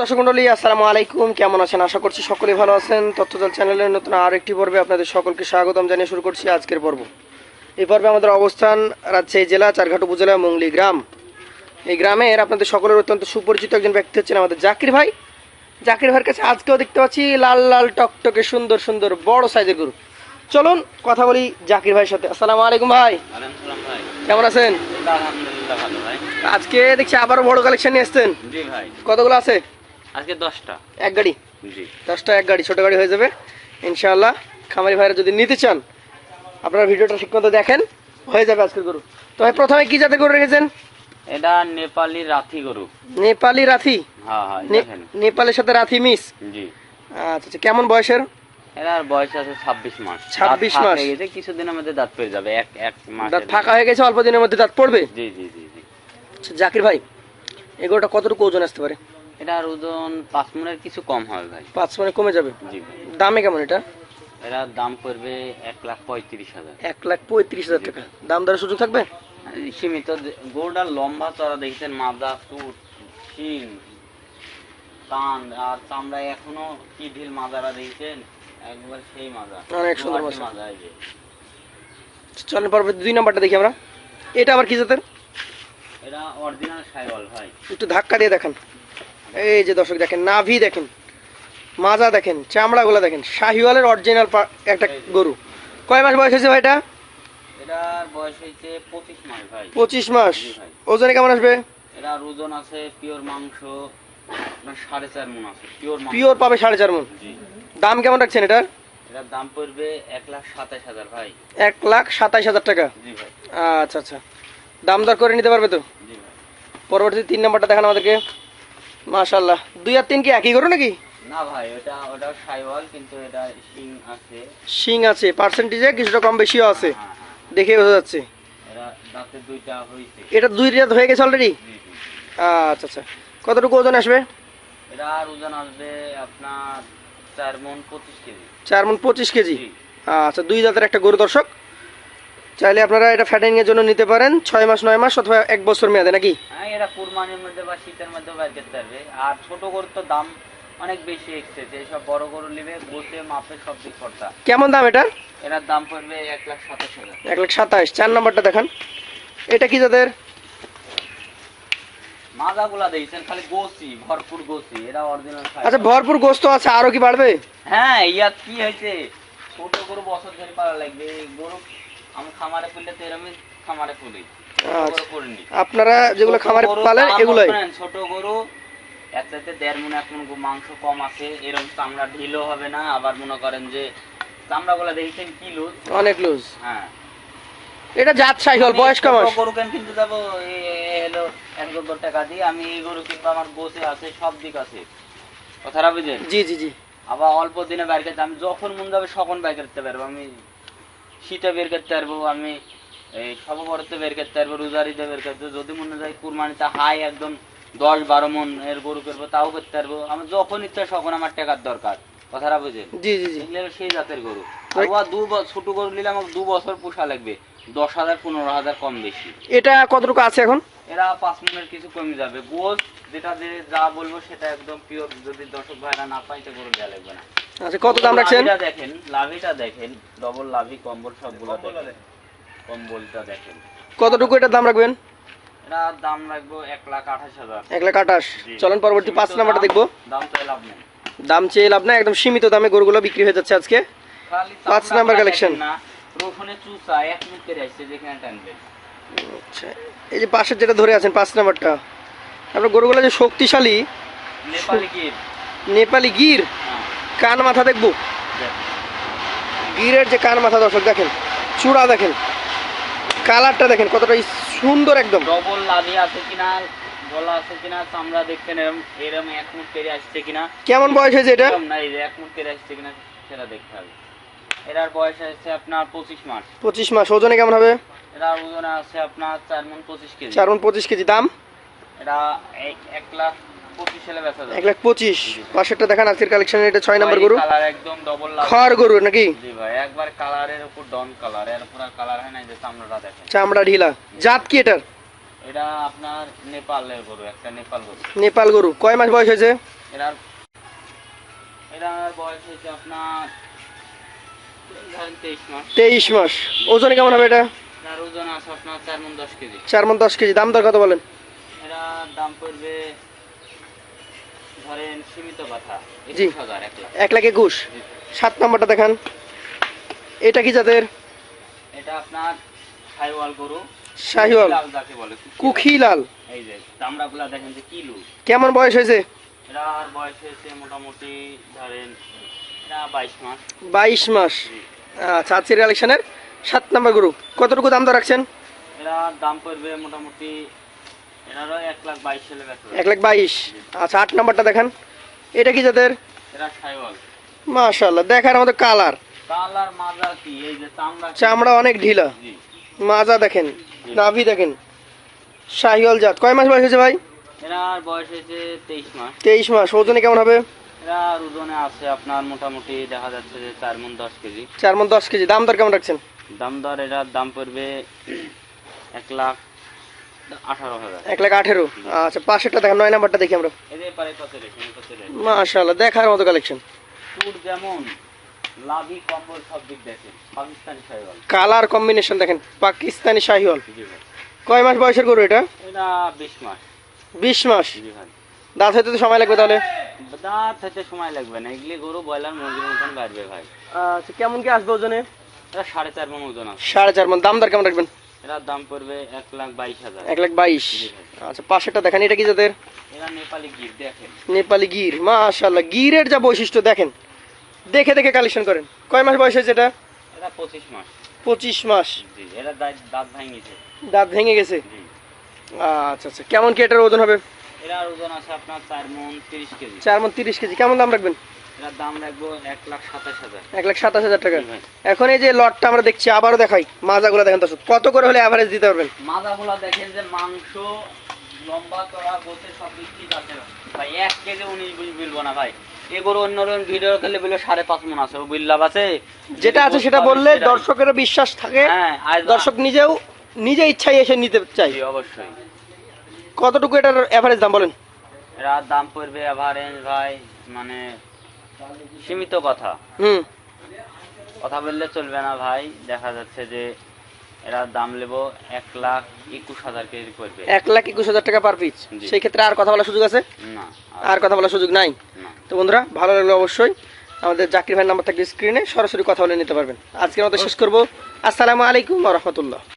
দর্শক মন্ডলী আসসালামু আলাইকুম। কেমন আছেন? আশা করছি সকলেই ভালো আছেন। তথ্যদল চ্যানেলের নতুন আর একটি পর্বে আপনাদের সকলকে স্বাগতম জানিয়ে শুরু করছি আজকের পর্ব। এই পর্বে আমাদের অবস্থান রাজশাহী জেলা চারঘাট উপজেলা মঙ্গলি গ্রাম। এই গ্রামের আপনাদের সকলের অত্যন্ত সুপরিচিত একজন ব্যক্তি হচ্ছেন আমাদের জাকির ভাই। জাকির ভাইয়ের কাছে আজকেও দেখতে পাচ্ছি লাল লাল টকটকে সুন্দর সুন্দর বড় সাইজের গরু। চলুন কথা বলি জাকির ভাইয়ের সাথে। আসসালামু আলাইকুম ভাই। কেমন আছেন? আজকে দেখছি আবারও বড় কালেকশন নিয়ে এসছেন ভাই। কতগুলো আছে? আজকে দশটা। এক গাড়ি? জি। দশটা এক গাড়ি ছোট গাড়ি হয়ে যাবে। ইনশাআল্লাহ খামারি ভাইরা যদি নিতে চান আপনারা ভিডিওটা দেখেন হয়ে যাবে আজকের গরু। তো ভাই প্রথমে কি জাতের গরু রেখেছেন? এটা নেপালি রাথি গরু। নেপালি রাথি? হ্যাঁ হ্যাঁ নেপালের সাথে রাথি মিস জি। আচ্ছা আচ্ছা কেমন বয়সের? এটার বয়স আছে ছাব্বিশ মাস। 26 মাস। কিছুদিনের মধ্যে দাঁত পেয়ে যাবে এক এক মাস দাঁত ফাঁকা হয়ে গেছে অল্প দিনের মধ্যে দাঁত পড়বে? জি জি জি জি। আচ্ছা, জাকির ভাই এই গরুটা কতটুকু ওজন আসতে পারে? এটার ওজন পাঁচ মনের কিছু কম হবে ভাই। পাঁচ মানে কমে যাবে? জি ভাই। দামে কেমন এটা? এটার দাম পড়বে এক লাখ পঁয়ত্রিশ হাজার। এক লাখ পঁয়ত্রিশ হাজার টাকা। দাম দরের সুযোগ থাকবে? সীমিত গরুটার লম্বা চড়া দেখছেন মাদা টুট শিং কান আর চামড়ায় এখনও কি ঢিল মাদারা দেখছেন? একবার সেই মাজা অনেক সুন্দর মাজা। চলেন পরবর্তী দুই নাম্বারটা দেখি আমরা। এটা আবার কি জাতের? এটা অরিজিনাল সাইওয়াল ভাই। একটু ধাক্কা দিয়ে দেখেন। এই যে দর্শক দেখেন নাভি দেখেন মাজা দেখেন চামড়াগুলো দেখেন শাহিওয়ালের অরিজিনাল একটা গরু। কয় মাস বয়স হয়েছে ভাইটা? পঁচিশ মাস। ওজনে কেমন আসবে? ওজন আছে পিওর মাংস সাড়ে চার আছে পিওর পাবে সাড়ে চার মন দাম কেমন রাখছেন এটার? এটার দাম পড়বে এক লাখ সাতাশ হাজার ভাই। এক লাখ হাজার টাকা। আচ্ছা আচ্ছা। দাম দর করে নিতে পারবে তো? পরবর্তী তিন নাম্বারটা দেখান আমাদেরকে। মাশাল্লাহ দুই আর তিন কি একই গরু নাকি? না ভাই ওটা ওটা সাইওয়াল কিন্তু এটা শিং আছে। শিং আছে পার্সেন্টেজে কিছুটা কম বেশিও আছে। হ্যাঁ হ্যাঁ। দেখে বোঝা যাচ্ছে। এটা দুই রাত হয়ে গেছে অলরেডি আচ্ছা আচ্ছা। কতটুকু ওজন আসবে? এটার ওজন আসবে আপনার চার মন পঁচিশ কেজি। চার মন পঁচিশ কেজি। আচ্ছা দুই জাতের একটা গরু দর্শক। চাইলে আপনারা এটা ফ্যাটিং এর জন্য নিতে পারেন। ছয় মাস নয় মাস অথবা এক বছর মেয়াদে নাকি? হ্যাঁ এরা কুরবানির মধ্যে বা শীতের মধ্যে করতে পারবে আর ছোট গরুর তো দাম অনেক বেশি এসছে বড় গরু নিবে বসে মাপে সব দিক খরচা কেমন দাম এটা? এটার দাম পড়বে এক লাখ সাতাশ হাজার। এক লাখ সাতাশ। চার নাম্বারটা দেখান। এটা কি খালি গোসি ভরপুর গোসি এরা অরিজিনাল আচ্ছা ভরপুর গোস্ত আছে আরও কি বাড়বে? হ্যাঁ ইয়াত কি হয়েছে? ছোট গরু বছর ধরে পালা লাগবে গরু আচ্ছা। গরু আপনারা যেগুলো খামারে পালেন এগুলোই? ছোট গরু একসাথে দেড় মন এক মন মাংস কম আছে এরকম চামড়া ঢিলও হবে না আবার মনে করেন যে দেখছেন কি লুজ অনেক লুজ হ্যাঁ। এটা জাত বয়স কমাস। গরু কেন কিনতে যাব? হলো এক দু টাকা দিয়ে আমি এই গরু কিনবো আমার গোছে আছে সব দিক আছে। কথাটা বুঝেন জি জি জি। আবার অল্প দিনে বাইর করতে আমি যখন মন যাবে সখন বাইর করতে পারব আমি শীতে বের করতে পারব আমি এই সববরতে বের করতে পারব রোজারিতে বের করতে যদি মনে যায় কুরবানিতে হাই একদম দশ বারো মন এর গরু করব তাও করতে পারব। আমি যখন ইচ্ছা সখন আমার টাকার দরকার। কথাটা বুঝেন? জি জি জি। সেই জাতের গরু। আর দু ছোট গরু নিলে আমার দু বছর পোষা লাগবে। দশ হাজার পনেরো হাজার কম বেশি। এটা কতটুকু আছে এখন? এরা পাঁচ মিনিট কিছু কমে যাবে। গোস যেটা যে যা বলব সেটা একদম পিওর যদি দর্শক ভাইরা না পাই তো গরু দেওয়া লাগবে না। আচ্ছা কত দাম রাখছেন? দেখেন লাভিটা দেখেন ডবল লাভি কম্বল সবগুলো দেখেন। কম্বলটা দেখেন। কতটুকু এটার দাম রাখবেন? এটা দাম রাখব এক লাখ আঠাশ হাজার। এক লাখ আঠাশ। চলেন পরবর্তী পাঁচ নাম্বারটা দেখব। দাম তো লাভ নেই। দাম চেয়ে লাভ না একদম সীমিত দামে গরুগুলো বিক্রি হয়ে যাচ্ছে আজকে। পাঁচ নাম্বারগুলা collection। দেখেন না রসুনে চুষা এক মিনিট আসছে যেখানে টানবে। আচ্ছা এই যে পাশের যেটা ধরে আছেন পাঁচ নাম্বারটা আপনার গরুগুলো যে শক্তিশালী নেপালি গির। নেপালি গির? কান মাথা দেখব। গিরের যে কান মাথা দর্শক দেখেন চূড়া দেখেন কালারটা দেখেন কতটা সুন্দর একদম। ডবল লাভি আছে কিনা গলা আছে কিনা চামড়া দেখছেন এরম এরম এক মুঠ কেড়ে আসছে কিনা। কেমন বয়স হয়েছে এটা? না এই যে এক মুঠ কেড়ে আসছে কিনা সেটা দেখতে হবে। এটার বয়স আছে আপনার পঁচিশ মাস। পঁচিশ মাস ওজনে কেমন হবে? এটার ওজনে আছে আপনার চার মন পঁচিশ কেজি। চার মণ পঁচিশ কেজি দাম? এটা এক- লাখ এক লাখ পঁচিশ। পাশেরটা দেখান আজকের কালেকশন এটা ছয় নাম্বার গরু। একদম ডবল খড় গরু নাকি? একবার কালারের উপর ডন কালারের পুরো কালার হয় না যে চামড়াটা দেখেন। চামড়া ঢিলা। জাত কি এটার? এটা আপনার নেপালের গরু একটা নেপাল গরু। নেপাল গরু। কয় মাস বয়স হয়েছে? বয়স আপনার তেইশ মাস। ওজনে কেমন হবে এটা? ওজন আছে আপনার চার মন দশ কেজি। চার মন দশ কেজি। দাম দর কত বলেন? এরা দাম পড়বে ধরেন সীমিত কথা জি। এক লাখ। একুশ। সাত নাম্বারটা দেখান। এটা কি জাতের? এটা আপনার সাইওয়াল গরু। লাল যাকে বলে কুখি লাল এই যে চামড়াগুলা দেখেন যে কিলো। কেমন বয়স হয়েছে? এরার বয়স হয়েছে মোটামুটি ধরেন বাইশ মাস। বাইশ মাস। আচ্ছা কালেকশনের সাত নম্বর গরু। কতটুকু দাম দর রাখছেন? এরা দাম পড়বে মোটামুটি এক লাখ বাইশ আচ্ছা আট নাম্বারটা দেখান। এটা কি এরা মাশাল্লাহ দেখার মতো কালার। চামড়া অনেক ঢিলা। মাজা দেখেন নাভি দেখেন। শাহিওয়াল জাত। কয় মাস বয়স হয়েছে ভাই? এরার বয়স হয়েছে তেইশ মাস। তেইশ মাস। ওজনে কেমন হবে? ওজনে আছে আপনার মোটামুটি দেখা যাচ্ছে যে চার মন দশ কেজি। চার মন দশ কেজি। দাম দর কেমন রাখছেন? দাম দর এটার দাম পড়বে এক লাখ এক লাখ আঠেরো। আচ্ছা পাশেরটা দেখেন নয় নাম্বারটা দেখি আমরা। মাশাল্লাহ দেখার মতো কালেকশন যেমন লাভি কম্বল সব দিক দেখে পাকিস্তানি সাইওয়াল কালার কম্বিনেশন দেখেন পাকিস্তানি শাহিওয়াল। কয় মাস বয়সের গরু এটা? এটা বিশ মাস। মাস? দাঁত হইতে তো সময় লাগবে তাহলে? দাঁত হতে সময় লাগবে না এগুলি গরু ব্রয়লার মুরগির মতন বাড়বে ভাই। আচ্ছা কেমন কি আসবে ওজনে? এটা সাড়ে চার মন ওজন আছে। সাড়ে চার মন দাম দর কেমন রাখবেন? এটার দাম পড়বে এক লাখ বাইশ হাজার। এক লাখ বাইশ। আচ্ছা পাশেরটা দেখেন এটা কি যাদের এরা নেপালি গির দেখেন। নেপালি গির মাশাল্লাহ গিরের যা বৈশিষ্ট্য দেখেন। দেখে দেখে কালেকশন করেন। কয় মাস বয়স হয়েছে এটা? এরা পঁচিশ মাস। পঁচিশ মাস। দাঁত দাঁত ভাঙিছে দাঁত ভেঙে গেছে? আচ্ছা আচ্ছা কেমন কি এটার ওজন হবে? ওজন আছে আপনার চার মন তিরিশ কেজি। চার মন তিরিশ কেজি কেমন দাম রাখবেন? এটার দাম রাখব এক লাখ সাতাশ হাজার। এক লাখ সাতাশ হাজার টাকা। এখন এই যে লটটা আমরা দেখছি আবারও দেখাই। মাজাগুলো দেখেন দর্শক কত করে হলে অ্যাভারেজ দিতে পারবেন? মাজাগুলা দেখেন যে মাংস লম্বা চড়া গোতে সব ঠিক আছে ভাই এক কেজি উনিশ বলব না ভাই। এগুলো অন্য ভিডিও খেলে বলল সাড়ে পাঁচ মন আছে ও বিল্লাভ আছে? যেটা আছে সেটা বললে দর্শকেরও বিশ্বাস থাকে। হ্যাঁ দর্শক নিজেও নিজে ইচ্ছাই এসে নিতে চাই অবশ্যই। কতটুকু এটার অ্যাভারেজ দাম বলেন? এরা দাম পড়বে ভাই মানে সীমিত কথা। হুম। কথা বললে চলবে না ভাই দেখা যাচ্ছে যে এরা দাম নেব এক লাখ একুশ হাজার কেজি পড়বে এক লাখ একুশ হাজার টাকা পার পিস সেই ক্ষেত্রে আর কথা বলার সুযোগ আছে? না। আর কথা বলার সুযোগ নাই? তো বন্ধুরা ভালো লাগলে অবশ্যই। আমাদের জাকির ভাইয়ের নাম্বার থাকবে স্ক্রিনে সরাসরি কথা বলে নিতে পারবেন। আজকের মতো শেষ করব। আসসালামু আলাইকুম রহমতুল্লাহ।